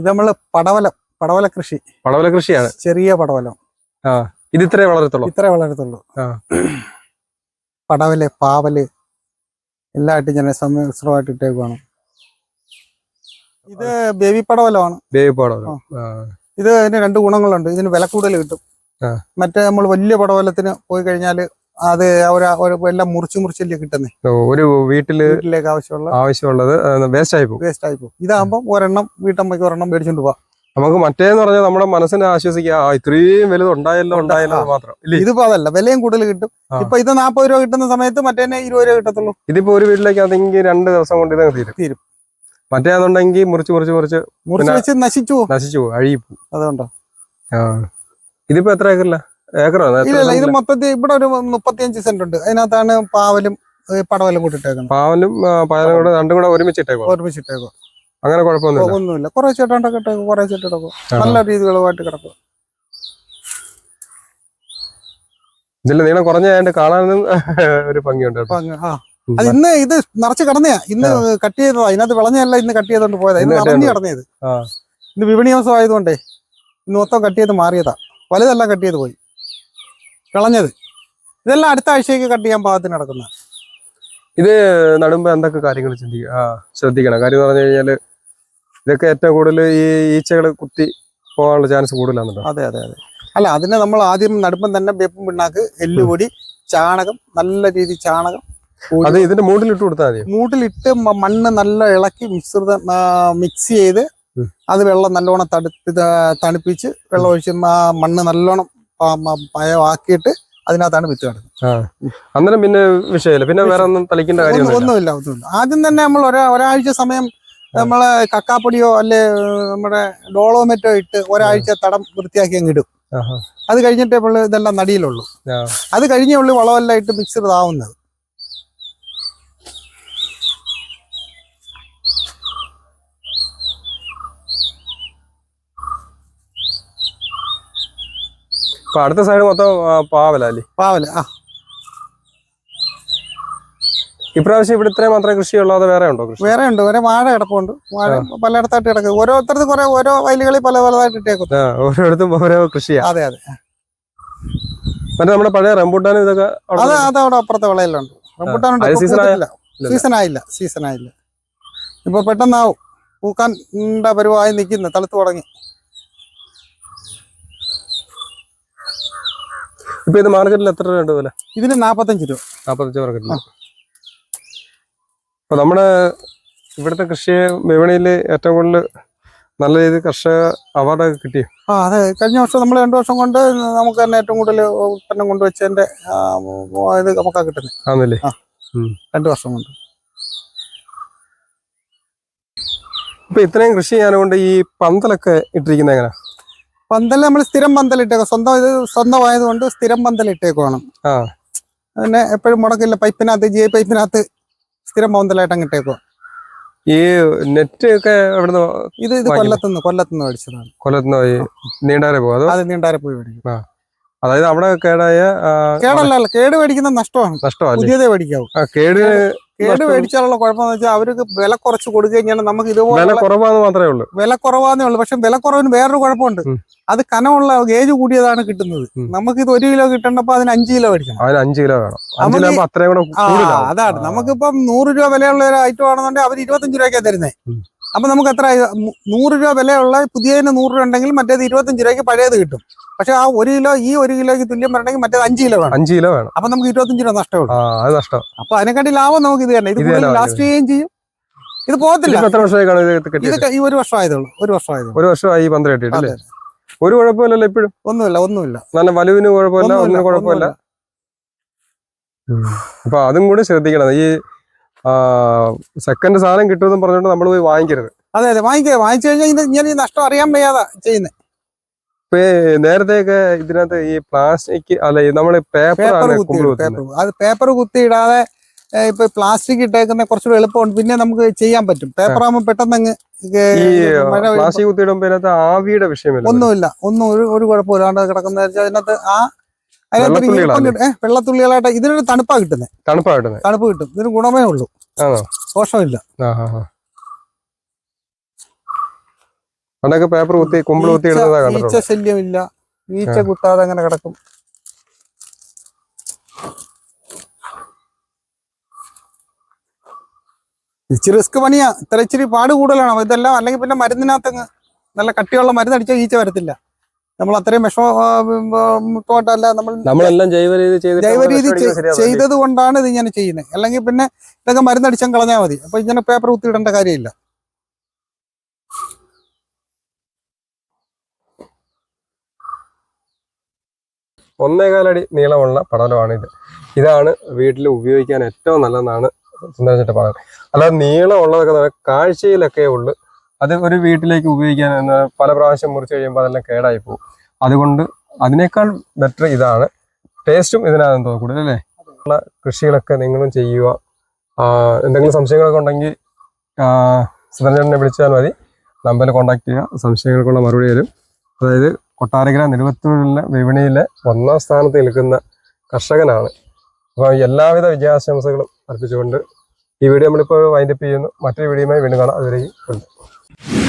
ഇത് നമ്മൾ പടവലം പടവല കൃഷി പടവല കൃഷിയാണ് ചെറിയ പടവലം. ആ ഇത് ഇത്രേ വളരത്തുള്ളൂ? ഇത്രേ വളരത്തുള്ളൂ. പടവൽ പാവൽ എല്ലായിട്ടും ഞാൻ സമ്മിശ്രമായിട്ട് ഇട്ടേക്കുവാണ്. ഇത് ബേബി പടവലമാണ്. ബേബി പടവലം. ഇത് അതിന് രണ്ട് ഗുണങ്ങളുണ്ട്. ഇതിന് വില കൂടുതൽ കിട്ടും. മറ്റേ നമ്മൾ വലിയ പടവലത്തിന് പോയി കഴിഞ്ഞാൽ അത് എല്ലാം മുറിച്ച് മുറിച്ചല്ലേ കിട്ടുന്നേ? ഒരു വീട്ടിൽ വീട്ടിലേക്ക് ആവശ്യമുള്ള ആവശ്യമുള്ളത് വേസ്റ്റ് ആയി പോകും. വേസ്റ്റ് ആയി പോകും ഇതാകുമ്പോൾ ഒരെണ്ണം വീട്ടമ്മയ്ക്ക് ഒരെണ്ണം മേടിച്ചോണ്ട് പോവാം. നമുക്ക് മറ്റേന്ന് പറഞ്ഞാൽ നമ്മുടെ മനസ്സിനെ ആശ്വസിക്കുക ആ ഇത്രയും വലുത് ഉണ്ടായല്ലോ ഉണ്ടായല്ലോ മാത്രം ഇല്ല? ഇതിപ്പോ അതല്ല വിലയും കൂടുതൽ കിട്ടും. ഇപ്പൊ ഇത് നാപ്പത് രൂപ കിട്ടുന്ന സമയത്ത് മറ്റേനെ ഇരുപത് രൂപ കിട്ടത്തുള്ളൂ. ഇതിപ്പോ ഒരു വീട്ടിലേക്ക് അതെങ്കിൽ രണ്ട് ദിവസം കൊണ്ട് ഇതങ്ങ് തീരും. തീരും. മറ്റേന്നുണ്ടെങ്കിൽ മുറിച്ച് മുറിച്ച് മുറിച്ച് മുറിച്ച് നശിച്ചു നശിച്ചു അഴുകി അതുകൊണ്ടോ. ആ. ഇതിപ്പോ എത്ര ഏക്കറില്ല ഇല്ല ഇത് മൊത്തത്തിൽ ഇവിടെ ഒരു മുപ്പത്തിയഞ്ച് സെന്റ് ഉണ്ട്. അതിനകത്താണ് പാവലും പടവലും കൂടി ഇട്ടേക്കുന്നത് പാവലും പയറും കൂടെ രണ്ടും കൂടെ ഒരുമിച്ചിട്ടേക്കോ ഇട്ടേക്കോ അങ്ങനെ കുഴപ്പമൊന്നുമില്ല. ഒന്നുമില്ല കുറെ ചേട്ടണ്ടൊക്കെ ഇട്ടേക്കും കുറെ ചേട്ടിടക്കും നല്ല രീതികളുമായിട്ട് കിടക്കും. ഇതിൽ നീളം കുറഞ്ഞായിട്ട് കാണാനും ഒരു ഭംഗിയുണ്ട് ആ. അത് ഇന്ന് ഇത് നിറച്ച് കിടന്നയാ. ഇന്ന് കട്ട് ചെയ്തതാ. ഇതിനകത്ത് വിളഞ്ഞല്ല ഇന്ന് കട്ട് ചെയ്തോണ്ട് പോയതാ. ഇന്ന് നിറഞ്ഞു കിടന്നത് ഇന്ന് വിപണി ദിവസം ആയതുകൊണ്ടേ ഇന്ന് മൊത്തം കട്ട് ചെയ്ത് മാറിയതാ. വലുതെല്ലാം കട്ട് ചെയ്ത് പോയി. വിളഞ്ഞത് ഇതെല്ലാം അടുത്ത ആഴ്ചയ്ക്ക് കട്ട് ചെയ്യാൻ പാകത്തിന് നടക്കുന്ന. നടുമ്പോ എന്തൊക്കെ കാര്യങ്ങൾ ചിന്തിക്കുക ആ ശ്രദ്ധിക്കണം. കാര്യം എന്ന് പറഞ്ഞു കഴിഞ്ഞാൽ ഇതൊക്കെ ഏറ്റവും കൂടുതൽ ഈ ഈച്ചകൾ കുത്തി പോകാനുള്ള ചാൻസ് കൂടുതലാണല്ലോ. അതെ അതെ അതെ. അല്ല അതിനെ നമ്മൾ ആദ്യം നടുമ്പം തന്നെ വേപ്പും പിണ്ണാക്ക് എല്ലുപൊടി ചാണകം നല്ല രീതി ചാണകം അത് ഇതിന്റെ മൂട്ടിലിട്ട് കൊടുത്താൽ മതി. മൂട്ടിലിട്ട് മണ്ണ് നല്ല ഇളക്കി മിശ്രിതം മിക്സ് ചെയ്ത് അത് വെള്ളം നല്ലോണം തണുപ്പ് തണുപ്പിച്ച് വെള്ളം ഒഴിച്ച് മണ്ണ് നല്ലോണം പ- മ- പയമാക്കിയിട്ട് അതിനകത്താണ് വിത്ത് കിടക്കുന്നത്. അന്നേരം പിന്നെ വിഷയമില്ല. പിന്നെ വേറെ ഒന്നും തളിക്കേണ്ട കാര്യം ഒന്നുമില്ല ഒന്നുമില്ല. ആദ്യം തന്നെ നമ്മൾ ഒരാ ഒരാഴ്ച സമയം നമ്മളെ കക്കാപ്പൊടിയോ അല്ലെ നമ്മുടെ ഡോളോമെറ്റോ ഇട്ട് ഒരാഴ്ച തടം വൃത്തിയാക്കി അങ്ങ് ഇടും. അത് കഴിഞ്ഞിട്ടേ നമ്മൾ ഇതെല്ലാം നടിയിലുള്ളൂ. അത് കഴിഞ്ഞേ ഉള്ളു വളമെല്ലാം ഇട്ട് മിക്സഡ് ആവുന്നത് അടുത്ത സൈഡ് മൊത്തം പാവലല്ലേ പാവല അല്ലേ? പാവൽ ആ. ഇപ്രാവശ്യം ഇവിടെ ഇത്രയും മാത്രമേ കൃഷിയുള്ളൂ വേറെ ഉണ്ടോ കൃഷി? വേറെ ഉണ്ട് വേറെ വാഴ കിടപ്പുണ്ട്. വാഴ പലയിടത്തായിട്ട് കിടക്കും. ഓരോരുത്തർക്ക് കുറെ ഓരോ വയലുകളിൽ പല പലതായിട്ട് ഇട്ടേക്കും. ഓരോരുത്തും ഓരോ കൃഷിയാ. അതെ അതെ. മറ്റേ നമ്മുടെ പഴയ റംബൂട്ടാനും ഇതൊക്കെ അതെ അത് അതവിടെ അപ്പുറത്തെ വിളയിലുണ്ട്. റംബുട്ടാനുണ്ട് അത് സീസൺ ആയില്ല സീസൺ ആയില്ല. ഇപ്പൊ പെട്ടെന്നാവും. പൂക്കാൻ ഉണ്ട പരുവായി നിൽക്കുന്നു തളുത്ത് തുടങ്ങി. ഇപ്പൊ ഇത് മാർക്കറ്റിൽ എത്ര രൂപ വില? ഇതിന് നാപ്പത്തഞ്ച് രൂപ. നാപ്പത്തഞ്ച് മാർക്കറ്റിൽ അപ്പൊ നമ്മുടെ ഇവിടുത്തെ കൃഷി വിപണിയിൽ ഏറ്റവും കൂടുതൽ നല്ല രീതിയിൽ കർഷക അവാർഡൊക്കെ കിട്ടി ആ അതെ. കഴിഞ്ഞ വർഷം നമ്മൾ രണ്ടു വർഷം കൊണ്ട് നമുക്ക് തന്നെ ഏറ്റവും കൂടുതൽ ഉൽപ്പന്നം കൊണ്ടുവച്ചതിന്റെ ഇത് നമുക്ക് കിട്ടുന്നത് ആന്നല്ലേ? ആ. രണ്ടു വർഷം കൊണ്ട്. ഇപ്പൊ ഇത്രയും കൃഷി ചെയ്യാനുകൊണ്ട് ഈ പന്തലൊക്കെ ഇട്ടിരിക്കുന്നത് എങ്ങനെ? പന്തൽ നമ്മൾ സ്ഥിരം പന്തൽ ഇട്ടേക്കും സ്വന്തം ഇത് സ്വന്തമായതുകൊണ്ട് സ്ഥിരം പന്തൽ ഇട്ടേക്കുവാണ് ആ. പിന്നെ എപ്പോഴും മുടക്കില്ല. പൈപ്പിനകത്ത് ജി പൈപ്പിനകത്ത് സ്ഥിരം പന്തലായിട്ട് അങ്ങ് ഇട്ടേക്കുക ഈ നെറ്റ് ഒക്കെ എവിടുന്ന് ഇത് ഇത്? കൊല്ലത്തുനിന്ന് കൊല്ലത്തുനിന്ന് മേടിച്ചതാണ്. കൊല്ലത്തുനിന്ന് പോയി നീണ്ടാരെ പോകും അത്? നീണ്ടാരെ പോയി മേടിക്കും. അതായത് അവിടെ കേടായ കേടല്ല കേട് മേടിക്കുന്ന നഷ്ടമാണ്. നഷ്ടമാണ് പുതിയതേ മേടിക്കാവൂ. കേട് കേട് മേടിച്ചാലുള്ള കുഴപ്പമെന്ന് വെച്ചാൽ അവർക്ക് വില കുറച്ച് കഴിഞ്ഞാൽ നമുക്ക് വില ഇതുപോലെ കുറവാന്ന് മാത്രമേ ഉള്ളൂ. വില കുറവാന്നേ ഉള്ളൂ. പക്ഷെ വില കുറവിന് വേറൊരു കുഴപ്പമുണ്ട്. അത് കനമുള്ള ഗേജ് കൂടിയതാണ് കിട്ടുന്നത്. നമുക്ക് ഇത് ഒരു കിലോ കിട്ടണ്ടപ്പോ അതിന് അഞ്ച് കിലോ മേടിക്കണം. അതിന് അഞ്ച് കിലോ വേണം. അതാണ്. നമുക്കിപ്പം നൂറ് രൂപ വിലയുള്ള ഒരു ഐറ്റം ആണെന്നുണ്ടെങ്കിൽ അവർ ഇരുപത്തഞ്ച് രൂപയ്ക്കാണ് തരുന്നത്. അപ്പൊ നമുക്ക് എത്ര നൂറ് രൂപ വിലയുള്ള പുതിയതിന് നൂറ് രൂപ ഉണ്ടെങ്കിൽ മറ്റേത് ഇരുപത്തഞ്ച് രൂപയ്ക്ക് പഴയത് കിട്ടും. പക്ഷെ ആ ഒരു കിലോ ഈ ഒരു കിലോയ്ക്ക് തുല്യം വരണമെങ്കിൽ മറ്റേത് അഞ്ച് കിലോ വേണം. അഞ്ച് കിലോ വേണം. അപ്പൊ നമുക്ക് ഇരുപത്തഞ്ച് രൂപ നഷ്ടമുള്ളൂ അത് നഷ്ടം. അപ്പൊ അതിനെക്കാട്ടി ലാഭം നമുക്ക് ഇത് തന്നെ. ഇത് ലാസ്റ്റ് ചെയ്യുകയും ചെയ്യും. ഇത് പോകത്തില്ല. എത്ര വർഷമായി ഇത് ഈ ഒരു വർഷമായതുള്ളൂ. ഒരു വർഷമായത് ഒരു വർഷമായി പന്ത്രണ്ട് പന്തൽ കെട്ടിയിട്ട് അല്ലേ അതെ. ഒരു കുഴപ്പമില്ലല്ലോ ഇപ്പോഴും. ഒന്നുമില്ല ഒന്നുമില്ല. നല്ല വലുവിന് കുഴപ്പമില്ല ഒന്നും കുഴപ്പമില്ല. അപ്പൊ അതും കൂടി ശ്രദ്ധിക്കണം. ഈ സെക്കൻഡ് സാധനം കിട്ടുമെന്ന് പറഞ്ഞുകൊണ്ട് നമ്മൾ പോയി വാങ്ങിക്കരുത്. അതെ അതെ. വാങ്ങിക്കുക വാങ്ങിച്ചു കഴിഞ്ഞാൽ ഞാൻ ഇങ്ങനെ ഈ നഷ്ടം അറിയാൻ വയ്യാതാ ചെയ്യുന്നത് ഇപ്പൊ നേരത്തെയൊക്കെ ഇതിനകത്ത് ഈ പ്ലാസ്റ്റിക് അല്ല നമ്മൾ പേപ്പർ അത് പേപ്പർ കുത്തി ഇടാതെ ഇപ്പൊ പ്ലാസ്റ്റിക് ഇട്ടേക്കുന്ന കുറച്ചുകൂടെ എളുപ്പമുണ്ട്. പിന്നെ നമുക്ക് ചെയ്യാൻ പറ്റും. പേപ്പർ ആകുമ്പോൾ പെട്ടെന്ന് അങ്ങ് പ്ലാസ്റ്റിക് കുത്തിയിടുമ്പോ ഇതിനകത്ത് ആവിയുടെ വിഷയമില്ല ഒന്നുമില്ല. ഒന്നും ഒരു ഒരു കുഴപ്പമില്ലാണ്ട് കിടക്കുന്ന അതിനകത്ത് ആ അതിനകത്ത് വെള്ളത്തുള്ളികളായിട്ട് ഇതിനൊരു തണുപ്പാ കിട്ടുന്നത് തണുപ്പാ കിട്ടുന്നത് തണുപ്പ് കിട്ടും. ഇതിന് ഗുണമേ ഉള്ളൂ. ദോഷമില്ല. അതൊക്കെ. പേപ്പർ കുത്തി കുമ്പിൾ കുത്തി ഈച്ച- ശല്യമില്ല. ഈച്ച കുത്താതെ അങ്ങനെ കിടക്കും. ഇച്ചിരി റിസ്ക് പണിയാ. ഇത്ര ഇച്ചിരി പാട് കൂടുതലാണ്. ഇതെല്ലാം അല്ലെങ്കിൽ പിന്നെ മരുന്നിനകത്തങ്ങ് നല്ല കട്ടിയുള്ള മരുന്ന് അടിച്ചാൽ ഈച്ച വരത്തില്ല. നമ്മൾ അത്രയും വിഷമത്തോട്ടല്ല നമ്മൾ നമ്മളെല്ലാം ജൈവ രീതി ജൈവ രീതി ചെയ്തത് കൊണ്ടാണ് ഇത് ഇങ്ങനെ ചെയ്യുന്നത്. അല്ലെങ്കിൽ പിന്നെ ഇതൊക്കെ മരുന്നടിച്ചാൽ കളഞ്ഞാൽ മതി. അപ്പൊ ഇങ്ങനെ പേപ്പർ കുത്തിയിടേണ്ട കാര്യമില്ല. ഒന്നേകാലടി നീളമുള്ള പടലമാണ് ഇത് ഇതാണ് വീട്ടിൽ ഉപയോഗിക്കാൻ ഏറ്റവും നല്ലതെന്നാണ് സുന്ദരചേട്ടൻ പറയുന്നത്. അല്ലാതെ നീളമുള്ളതൊക്കെ കാഴ്ചയിലൊക്കെ ഉള്ളു. അത് ഒരു വീട്ടിലേക്ക് ഉപയോഗിക്കാൻ പല പ്രാവശ്യം മുറിച്ച് കഴിയുമ്പോൾ അതെല്ലാം കേടായി പോകും. അതുകൊണ്ട് അതിനേക്കാൾ ബെറ്റർ ഇതാണ്. ടേസ്റ്റും ഇതിനാണെന്ന് തോന്നുന്നു കൂടുതൽ അല്ലേ? ഉള്ള കൃഷികളൊക്കെ നിങ്ങളും ചെയ്യുക. എന്തെങ്കിലും സംശയങ്ങളൊക്കെ ഉണ്ടെങ്കിൽ സുന്ദരചേട്ടനെ വിളിച്ചാൽ മതി. നമ്പറിൽ കോൺടാക്ട് ചെയ്യുക. സംശയങ്ങൾക്കുള്ള മറുപടി തരും. അതായത് കൊട്ടാരക്കര നിരുവത്തൂരിലെ വിപണിയിലെ ഒന്നാം സ്ഥാനത്ത് നിൽക്കുന്ന കർഷകനാണ്. അപ്പോൾ എല്ലാവിധ വിജയാശംസകളും അർപ്പിച്ചുകൊണ്ട് ഈ വീഡിയോ നമ്മളിപ്പോൾ വൈൻഡപ്പ് ചെയ്യുന്നു. മറ്റൊരു വീഡിയോയുമായി വീണ്ടും കാണാം. അതുവരെയും